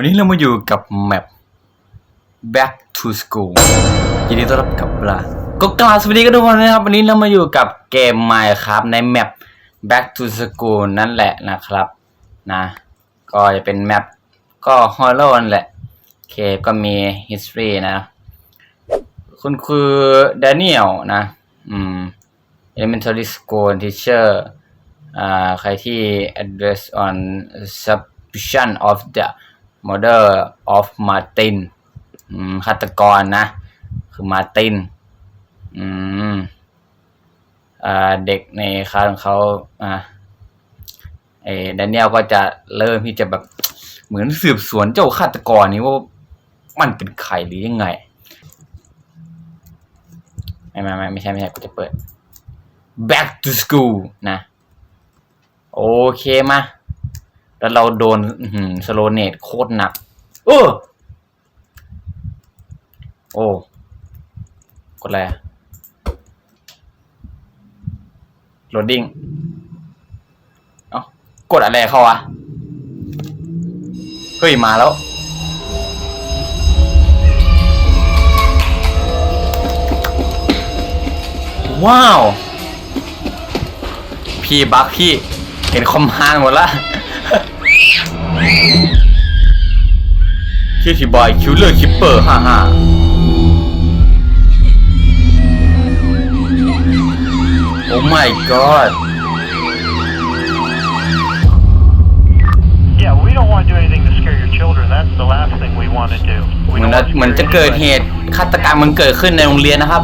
วันนี้เรามาอยู่กับแมป Back to School ยินดีต้อนรับกลับเวลาก็กล่าวสวัสดีกันทุกคนนะครับ วันนี้เรามาอยู่กับเกม Minecraft ในแมป Back to School นั่นแหละนะครับ นะ ก็จะเป็นแมปก็ฮอลโลนั่นแหละโอเคก็มี history นะ คุณคือแดเนียลนะ อืม elementary school teacher อ่าใครที่ address on suspicion of the murder of Martin ฆาตกรนะ คือมาตินอืมอ่าเด็กในคลาสของเขาอ่าเอแดเนียลก็จะเริ่มที่จะแบบเหมือนสืบสวนเจ้าฆาตกรนี้ว่ามันเป็นใครหรือยังไง ไม่ไม่ไม่ไม่ใช่ไม่ใช่กูจะเปิด back to school นะ โอเคมา แล้วเราโดนสโลเนตโคตรหนักเออโอ้กดอะไรโหลดดิ้งเอ้ากดอะไรเข้าวะเฮ้ย มาแล้วว้าว พี่บักพี่ เห็นคอมฮานหมดละ คิวทีบอยคิวเลอร์คิปเปอร์ฮ่าฮ่าโอ้ my god Yeah, we don't want to do anything to scare your children. That's the last thing we want to do. เห We มือน don't จะ want to เหมือนจะ scare เกิด anybody. เหตุฆาตกรรมมันเกิดขึ้นในโรงเรียนนะครับ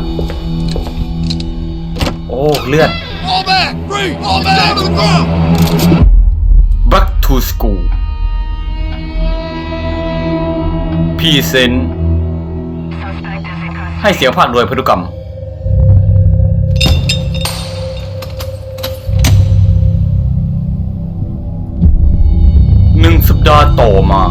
โอ้ เลือด Fall back! Three! Fall back! Down to the ground! To School พีเซนให้เสียงภาคโดยพันธุกรรม หนึ่งสัปดาห์ต่อมา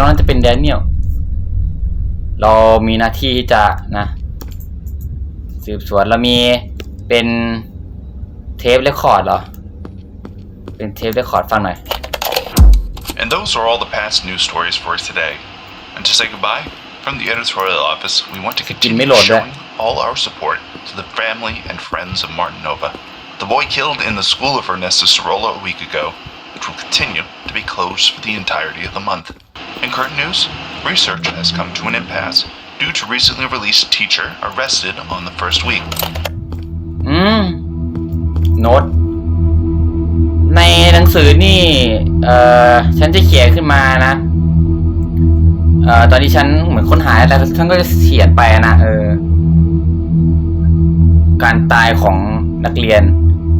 เค เราน่าจะเป็นแดเนียล เรามีหน้าที่ที่จะนะ สืบสวนเรามีเป็นเทปเรคคอร์ดเหรอ เป็นเทปเรคคอร์ดฟังหน่อย And those are all the past news stories for today. And to say goodbye, from the editorial office, we want to continue Milord, eh? showing all our support to the family and friends of Martin Nova, the boy killed in the school of Ernesto Sorolla a week ago, which will continue to be closed for the entirety of the month. In current news, research has come to an impasse due to recently released teacher arrested on the first week. อืมโน้ตในหนังสือนี่ เอ่อ ฉันจะเขียนขึ้นมานะ เอ่อ ตอนที่ฉันเหมือนค้นหาแต่ฉันก็จะเขียนไปนะเออ การตายของนักเรียน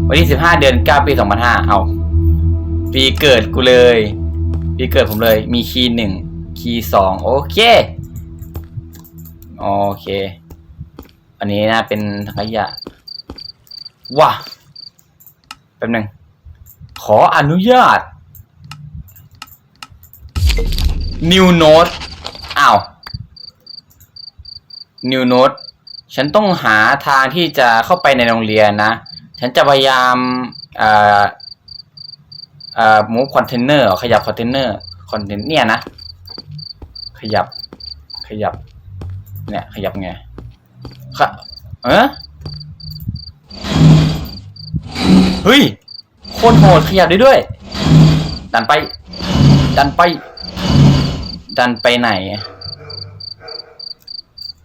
วันที่สิบห้าเดือนเก้าปีสองพันห้าเอา ปีเกิดกูเลย ปีเกิดผมเลยมีคีย์หนึ่งคีย์สองโอเค โอเค อันนี้นะเป็นถังขยะว้าแป๊บหนึงขออนุญาต New Note อ้าว New Note ฉันต้องหาทางที่จะเข้าไปในโรงเรียนนะ ฉันจะพยายามเอ่อเอ่อมูฟคอนเทนเนอร์ขยับคอนเทนเนอร์คอนเทนเนี่ยนะ ขยับ ขยับ เนี่ย ขยับไงขะเออเฮ้ย โคตรโหดขยับได้ด้วย ดันไป ดันไป ดันไปไหน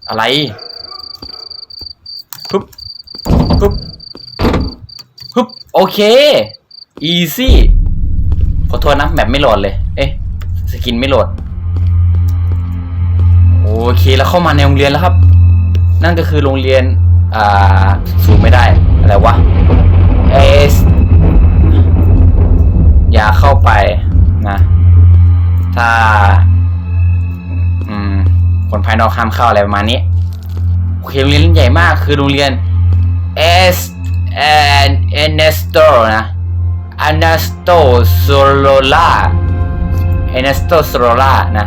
อะไรปึ๊บปึ๊บปึ๊บโอเคอีซี่ อโทษนะแมปไม่โหลดเลย เอ๊ะสกินไม่โหลด โอเคแล้วเข้ามาในโรงเรียนแล้วครับ นั่นก็คือโรงเรียน อ่า สูงไม่ได้ อะไรวะเอสอย่าเข้าไปนะ ถ้า อืม คนภายนอกห้ามเข้าอะไรประมาณนี้ โอเคโรงเรียนใหญ่มากคือโรงเรียน S and Nestor นะ Ernesto Solola เนสโตสโรล่านะ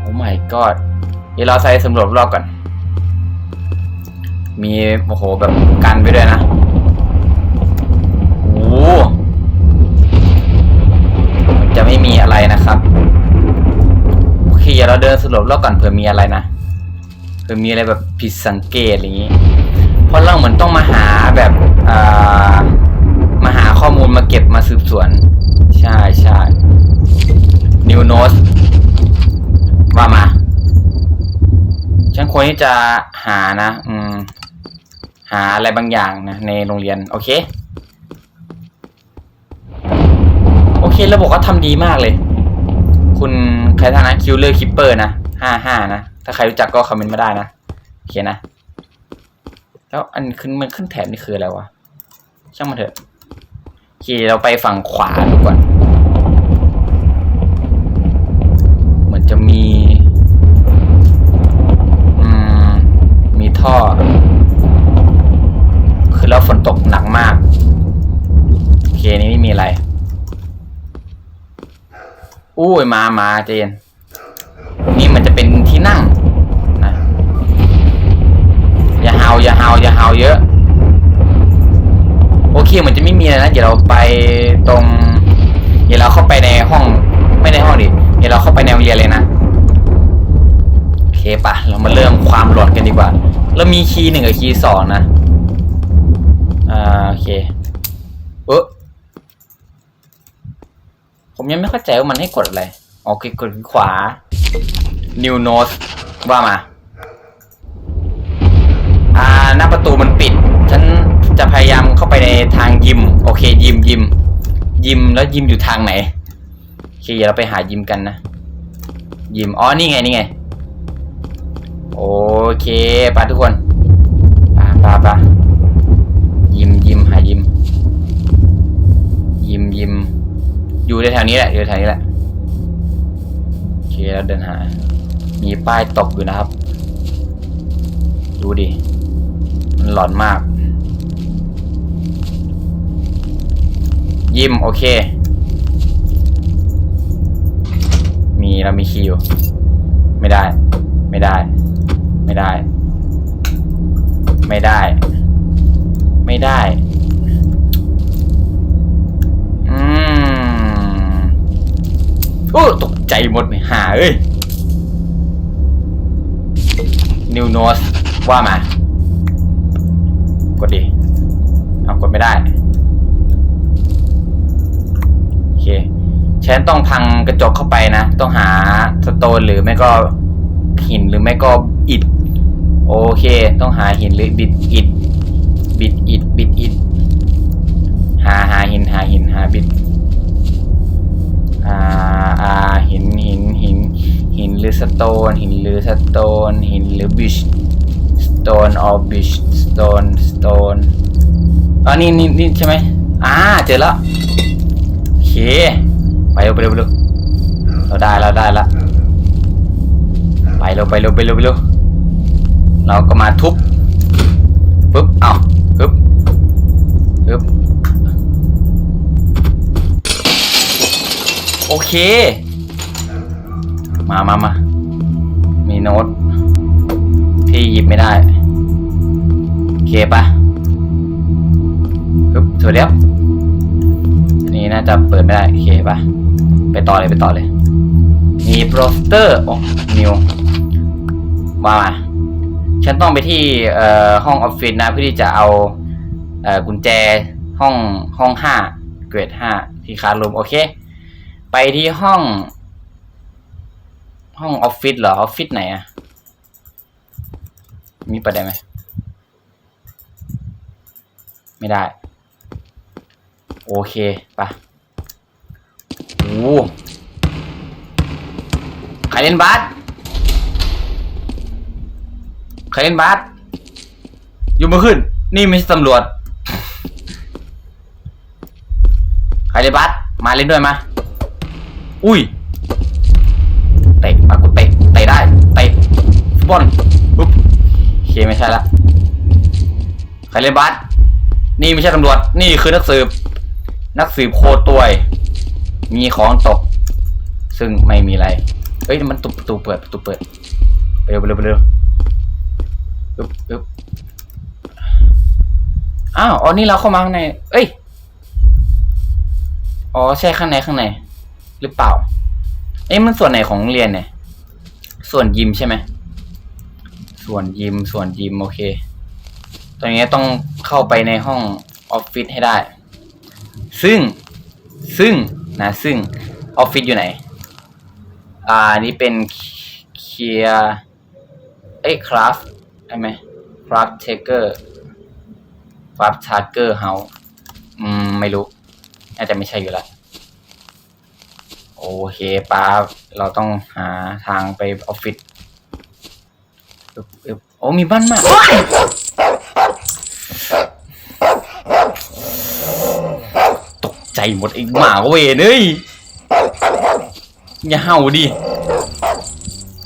โอ้ my god เดี๋ยวเราใส่สำรวจรอบก่อน มี โอ้โห แบบกันไปด้วยนะโอ้จะไม่มีอะไรนะครับ โอเคเดี๋ยวเราเดินสำรวจรอบก่อนเผื่อมีอะไรนะ เผื่อมีอะไรแบบผิดสังเกตอะไรอย่างนี้ เพราะเราเหมือนต้องมาหาแบบ อ่า มูลมาเก็บมาสืบสวน ใช่ใช่นิวโนสว่ามา ฉันควรที่จะหานะ อืม หาอะไรบางอย่างนะ ในโรงเรียน โอเค โอเค ระบบก็ทำดีมากเลย คุณใครท่านะคิวเลอร์คิปเปอร์นะห้าห้านะ ถ้าใครรู้จักก็คอมเมนต์มาได้นะ โอเคนะ แล้วอันขึ้นมันขึ้นแถบนี่คืออะไรวะ ช่างมันเถอะ เคเราไปฝั่งขวาดูก่อน เหมือนจะมี อืม มีท่อ คือแล้วฝนตกหนักมาก โอเคนี่ไม่มีอะไรอุ้ยมามาเจน นี่มันจะเป็นที่นั่งนะอย่าเฮาอย่าเฮาอย่าเฮาเยอะ เคเหมือนจะไม่มีอะไรนะ เดี๋ยวเราไปตรง เดี๋ยวเราเข้าไปในห้องไม่ในห้องดิ เดี๋ยวเราเข้าไปในโรงเรียนเลยนะโอเคปะเรามาเริ่มความหลอนกันดีกว่า เรามีคีย์หนึ่งกับคีย์สองนะ อ่าโอเคเออผมยังไม่เข้าใจว่ามันให้กดอะไรโอเคกดขวา new node ว่ามา อ่า หน้าประตูมันปิด ฉัน พยายามเข้าไปในทางยิม โอเค ยิมยิมยิมแล้วยิมอยู่ทางไหนโอเคเดี๋ยวเราไปหายิมกันนะ ยิมอ๋อนี่ไงนี่ไง โอเคไปทุกคนไปไปไปยิมยิมหายิม ยิมยิมอยู่ในแถวนี้แหละอยู่แถวนี้แหละโอเคเราเดินหา มีป้ายตกอยู่นะครับ ดูดิมันหลอนมาก ยิม โอเค มีเรามีคิวไม่ได้ ไม่ได้ ไม่ได้ ไม่ได้ ไม่ได้ อืมโอ้ตกใจหมดเลยหาเอ้ยนิวโนสว่ามา กดดิ เอากดไม่ได้ โอเค ฉันต้องพังกระจกเข้าไปนะ ต้องหาสโตนหรือไม่ก็หินหรือไม่ก็อิฐโอเค ต้องหาหินหรือบิดอิฐบิดอิฐบิดอิฐหาหาหินหาหินหาบิดอ่าอ่าหินหินหินหินหรือสโตนหินหรือสโตนหินหรือบิชสโตนออบิชสโตนสโตนอ๋อนี่นี่นี่ใช่ไหมอ่าเจอแล้วโอเค ไปเร็วไปเร็วไปเร็วเราได้เราได้ละไปเร็วไปเร็วไปเร็วไปเร็วเราก็มาทุบปึ๊บเอาปึ๊บปึ๊บโอเค มามามามีโน้ตพี่หยิบไม่ได้ โอเคปะปึ๊บสวัสดีครับนนี้น่าจะเปิดไม่ได้ โอเคปะ ไปต่อเลยไปต่อเลย มีโปรสเตอร์โอ้นิวว่ามาฉันต้องไปที่เอ่อห้องออฟฟิศนะเพื่อที่จะเอาเอ่อกุญแจห้องห้องห้าเกรดห้าที่คารูมโอเค ไปที่ห้อง ห้องออฟฟิศเหรอออฟฟิศไหนอะมีประเด็นไหมไม่ได้ โอเคไปะ ใครเล่นบาสใครเล่นบาสอยู่มาขึ้น นี่ไม่ใช่ตำรวจ ใครเล่นบาสมาเล่นด้วยมา อุ้ย เตะปากกูเตะ เตะได้ เตะฟุตบอลปุ๊บโอเคไม่ใช่ละ ใครเล่นบาสนี่ไม่ใช่ตำรวจ นี่คือนักสืบ นักสืบโคตรตัวย มีของตก ซึ่งไม่มีอะไรเฮ้ยมันตุประตูเปิดประตูเปิดไปเร็วไปเร็วไปเร็วอึ๊บอึ๊บอ้าวอ๋อนี่เราเข้ามาข้างใน เอ้ยอ๋อใช่ข้างในข้างใน หรือเปล่าเอ้ยมันส่วนไหนของโรงเรียนเนี่ย ส่วนยิมใช่ไหมส่วนยิมส่วนยิมโอเค ตอนนี้ต้องเข้าไปในห้องออฟฟิศให้ได้ ซึ่งซึ่ง นะซึ่งออฟฟิศอยู่ไหน อ่านี่เป็นเคียร์เอ้คราฟใช่ไหมคราฟเทเกอร์คราฟทาร์เกอร์เฮาอืม ไม่รู้ น่าจะไม่ใช่อยู่แล้วโอเคป้าเราต้องหาทางไปออฟฟิศอึ๊บอึ๊บโอ้มีบ้านมากตกใจ หมดไอ้หมาเวนเอ้ยอย่าเห่าดิ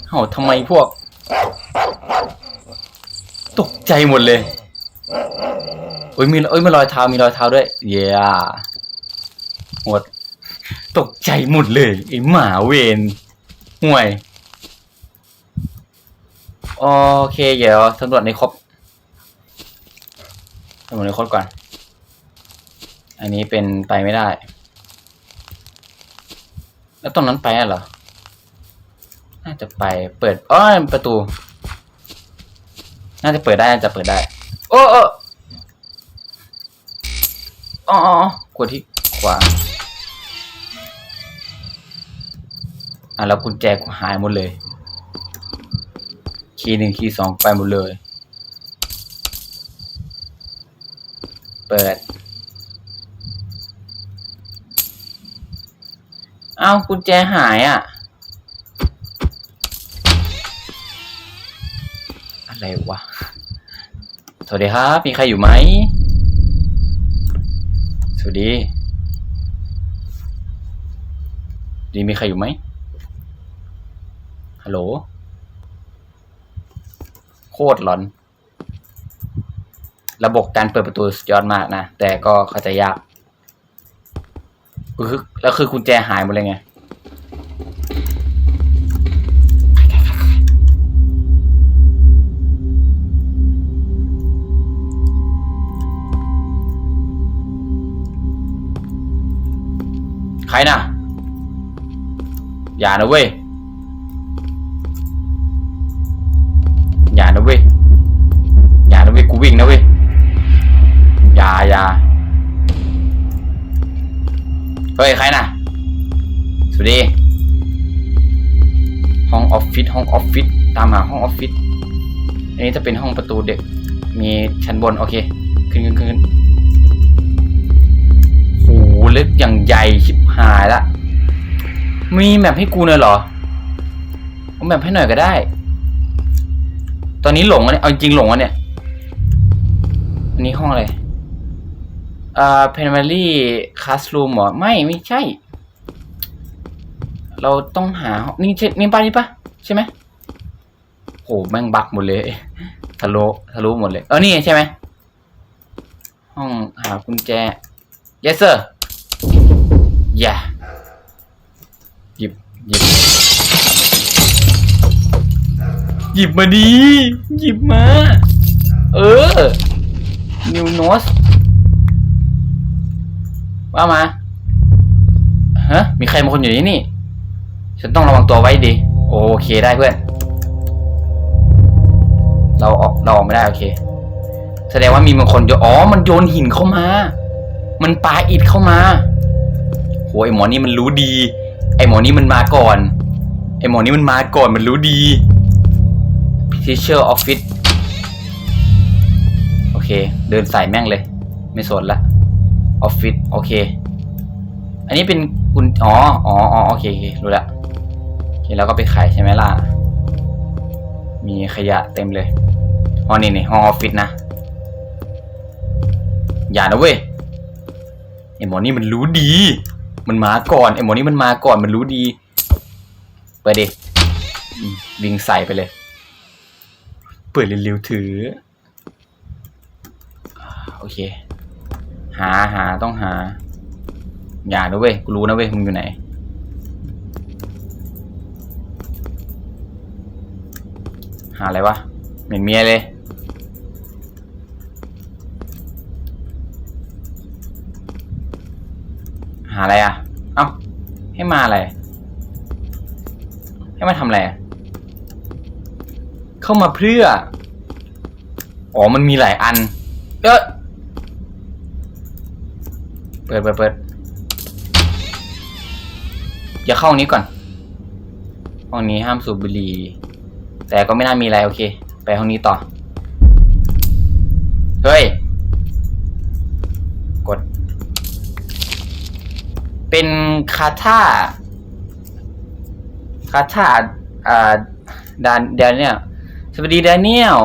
เห่าทำไมพวก ตกใจหมดเลยโอ้ยมีเอ้ยมีรอยเท้ามีรอยเท้าด้วยเย้หมดตกใจหมดเลยไอ้หมาเวนห่วยโอเคเดี๋ยวสำรวจในครบสำรวจในครบก่อน อันนี้เป็นไปไม่ได้ แล้วตรงนั้นไปอะเหรอ น่าจะไปเปิดอ้อประตู น่าจะเปิดได้น่าจะเปิดได้ โอ้โอ้อ๋ออกดที่ขวา อะแล้วกุญแจกูหายหมดเลย คีย์หนึ่งคีย์สองไปหมดเลย เปิด อ้าวกุญแจหายอะ อะไรวะ สวัสดีครับ มีใครอยู่ไหม สวัสดีดีมีใครอยู่ไหมฮัลโหล โคตรหลอน ระบบการเปิดประตูสุดยอดมากนะ แต่ก็เข้าใจยาก คือแล้วคือกุญแจหายหมดเลยไง ใครนะอย่านะเว้ย อย่านะเว้ย อย่านะเว้ย กูวิ่งนะเว้ย เฮ้ย ใครนะสวัสดี ห้องออฟฟิศห้องออฟฟิศตามหาห้องออฟฟิศอันนี้จะเป็นห้องประตูเด็ก มีชั้นบน โอเค ขึ้นขึ้นขึ้นโหเล็กอย่างใหญ่ชิบหายละ มีแมปให้กูเนี่ยเหรอเอาแมปให้หน่อยก็ได้ ตอนนี้หลงอะเนี่ย เอาจริงหลงอะเนี่ย อันนี้ห้องอะไร อ่า primary classroom เหรอ ไม่ ไม่ใช่ เราต้องหา นี่ใช่นี่ป้านี่ปะใช่ไหมโหแม่งบักหมดเลยทะลุทะลุหมดเลย เออ นี่ใช่ไหม ห้องหากุญแจ yes sir yeah หยิบหยิบ หยิบมาดี หยิบมา เออ new nose ว่ามาฮะมีใครบางคนอยู่ที่นี่ ฉันต้องระวังตัวไว้ดี โอเคได้เพื่อน เราออกเราออกไม่ได้โอเค แสดงว่ามีบางคนโยนอ๋อ มันโยนหินเข้ามา มันปาอิฐเข้ามาโหไอหมอนี่มันรู้ดี ไอหมอนี่มันมาก่อน ไอหมอนี่มันมาก่อนมันรู้ดี Teacher Office โอเค เดินใส่แม่งเลย ไม่สนละ ออฟฟิศโอเค อันนี้เป็นคุณอ๋ออ๋ออ๋อโอเคโอเครู้ละโอเคแล้วก็ไปขายใช่ไหมล่ะ มีขยะเต็มเลยห้องนี้นี่ห้องออฟฟิศนะ อย่านะเว้ยไอหมอนี่มันรู้ดี มันมาก่อนไอหมอนี่มันมาก่อนมันรู้ดีเปิดดิวิ่งใส่ไปเลย เปิดเร็วๆถือ โอเค หาหาต้องหา อย่าด้วยเว้กูรู้นะเว้ยมึงอยู่ไหน หาอะไรวะเหม็นเมียเลยหาอะไรอะ เอ้า ให้มาอะไร ให้มาทำอะไร เข้ามาเพื่อ อ๋อ มันมีหลายอัน เออ เปิดเปิดเปิดอย่าเข้าห้องนี้ก่อน ห้องนี้ห้ามสูบบุหรี่ แต่ก็ไม่น่ามีอะไรโอเค ไปห้องนี้ต่อ เฮ้ย กด เป็นคาถาคาถาอ่าดานเดนเนี่ย สวัสดีแดเนียล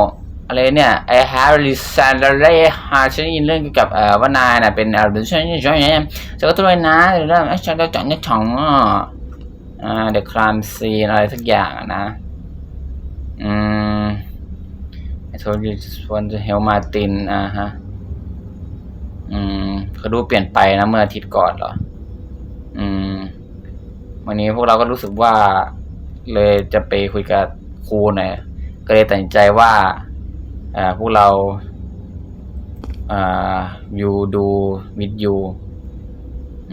อะไรเนี่ย I have recently h a r ฉันได้ยินเรื่องเกี่ยวกับเอ่อว่านายน่ะเป็นเอ่อเป็นช่วยช่วยเนี่ยจะก็ตัวเลยนะเรื่องไอ้ฉันจะจับเนี่ยช่องอ่า the crime scene อะไรสักอย่างนะอืม I told you just want to help Martin อ่าฮะอืมเขาดูเปลี่ยนไปนะเมื่ออาทิตย์ก่อนเหรอ อืม วันนี้พวกเราก็รู้สึกว่า เลยจะไปคุยกับครูหน่อยก็เลยตัดสินใจว่า พวกเราอ่าอยู่ดูวิดยู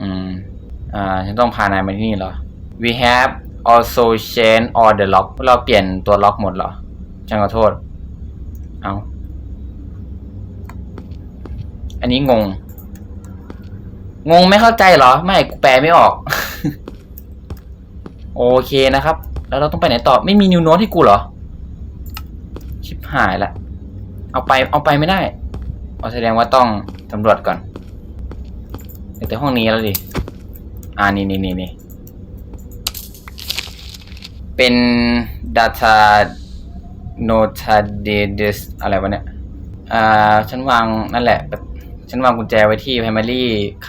อืมอ่าฉันต้องพานายมาที่นี่เหรอ we have also changed all the lock เราเปลี่ยนตัวล็อกหมดเหรอฉันขอโทษ เอาอันนี้งง งงไม่เข้าใจเหรอ ไม่กูแปลไม่ออก โอเคนะครับ แล้วเราต้องไปไหนต่อ ไม่มีนิวโน้ตให้กูเหรอ ชิบหายละ เอาไปเอาไปไม่ได้เอาแสดงว่าต้องสำรวจก่อนเหลือแต่ห้องนี้แล้วดิ อ่านี่นี่นี่นี่เป็น data nota d e d i s อะไรวะเนี่ย อ่า ฉันวางนั่นแหละ ฉันวางกุญแจไว้ที่ primary